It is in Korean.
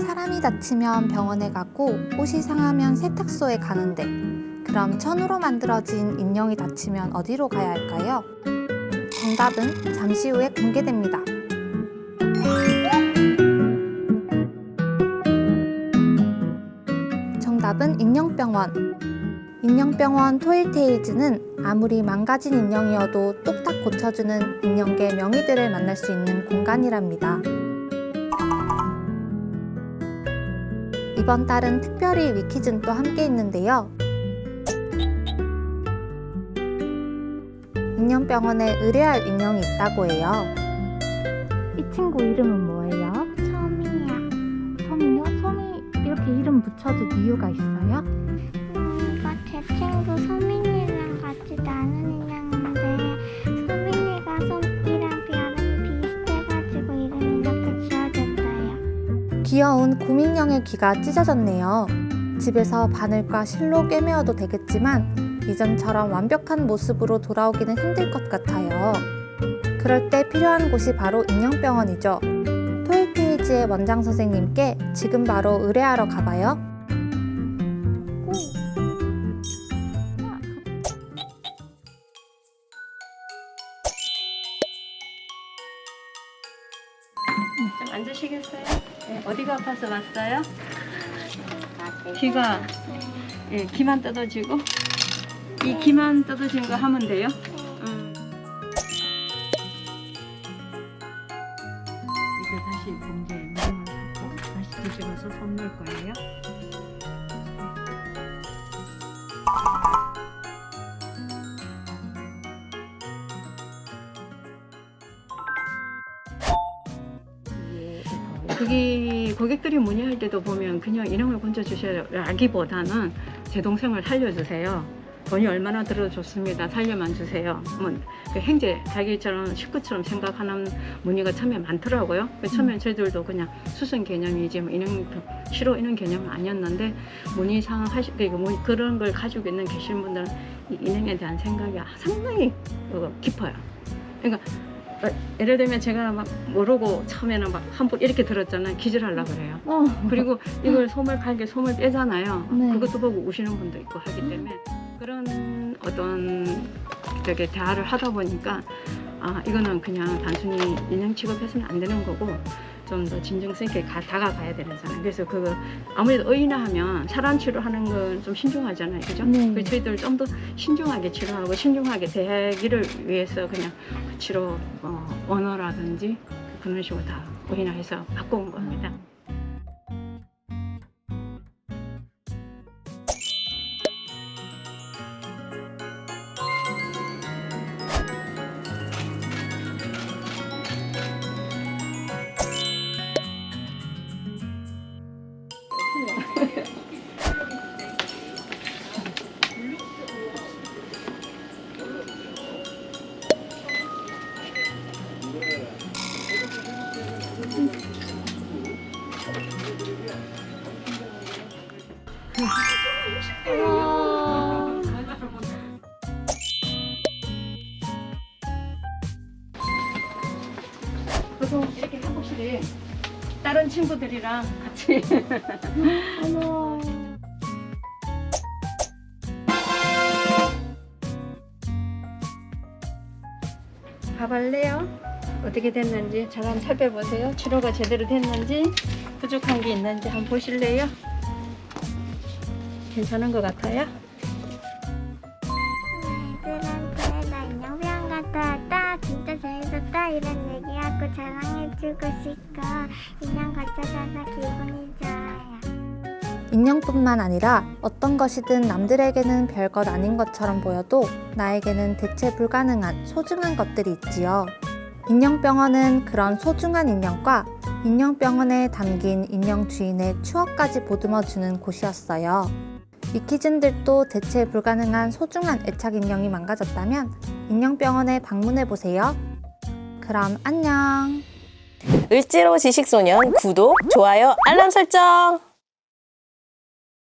사람이 다치면 병원에 가고 옷이 상하면 세탁소에 가는데 그럼 천으로 만들어진 인형이 다치면 어디로 가야 할까요? 정답은 잠시 후에 공개됩니다. 정답은 인형병원. 인형병원 토일테이즈는 아무리 망가진 인형이어도 뚝딱 고쳐주는 인형계 명의들을 만날 수 있는 공간이랍니다. 이번 달은 특별히 위키즌도 함께 있는데요. 인형병원에 의뢰할 인형이 있다고 해요. 이 친구 이름은 뭐예요? 처음이야. 소미요? 소미 이렇게 이름 붙여준 이유가 있어요? 이거 제 친구 소민이 귀여운 곰인형의 귀가 찢어졌네요. 집에서 바늘과 실로 꿰매어도 되겠지만 이전처럼 완벽한 모습으로 돌아오기는 힘들 것 같아요. 그럴 때 필요한 곳이 바로 인형병원이죠. 토일테이즈의 원장 선생님께 지금 바로 의뢰하러 가봐요. 앉으시겠어요? 네, 어디가 아파서 왔어요? 귀가 예, 귀만 뜯어지고 이 귀만 뜯어진 거 하면 돼요. 음. 이거 다시 봉지에 물을 넣고 다시 뒤집어서 손 넣을 거예요. 그게 고객들이 문의할 때도 보면 그냥 인형을 건져 주셔라기보다는 제 동생을 살려주세요. 돈이 얼마나 들어줬습니다. 살려만 주세요. 뭐, 그 행제 자기처럼 식구처럼 생각하는 문의가 처음에 많더라고요. 그 처음에 저희들도 그냥 수선 개념이지 뭐 인형 싫어 이런 개념은 아니었는데 문의상 하시 그뭐 그런 걸 가지고 있는 계신 분들은 이 인형에 대한 생각이 상당히 어, 깊어요. 그러니까 어, 예를 들면 제가 막 모르고 처음에는 막 한 번 이렇게 들었잖아요. 기절하려고 그래요. 어, 그리고 이걸 솜을 갈게 솜을 빼잖아요. 네. 그것도 보고 우시는 분도 있고 하기 때문에 그런 어떤 되게 대화를 하다 보니까 아 이거는 그냥 단순히 인형 취급해서는 안 되는 거고 좀 더 진정성 있게 가- 다가가야 되잖아요. 그래서 그 아무래도 의인화 하면 사람 치료하는 건 좀 신중하잖아요. 그죠? 네. 그래서 저희들 좀 더 신중하게 치료하고 신중하게 대하기를 위해서 그냥 그 치료 어, 원어라든지 그런 식으로 다 의인화해서 바꿔온 겁니다. 보통 이렇게 학업실에 다른 친구들이랑 같이 어머. 가볼래요? 어떻게 됐는지 잘 한번 살펴보세요. 치료가 제대로 됐는지 부족한 게 있는지 한번 보실래요? 괜찮은 것 같아요? 애들한테 나 인형병 왔다 진짜 재밌었다 이런 얘기하고 자랑해주고 싶고 인형 거쳐줘서 기분이 좋아요 인형뿐만 아니라 어떤 것이든 남들에게는 별것 아닌 것처럼 보여도 나에게는 대체 불가능한 소중한 것들이 있지요. 인형병원은 그런 소중한 인형과 인형병원에 담긴 인형 주인의 추억까지 보듬어 주는 곳이었어요. 위키즌들도 대체 불가능한 소중한 애착 인형이 망가졌다면 인형병원에 방문해 보세요. 그럼 안녕! 을지로 지식소년 구독, 좋아요, 알람 설정!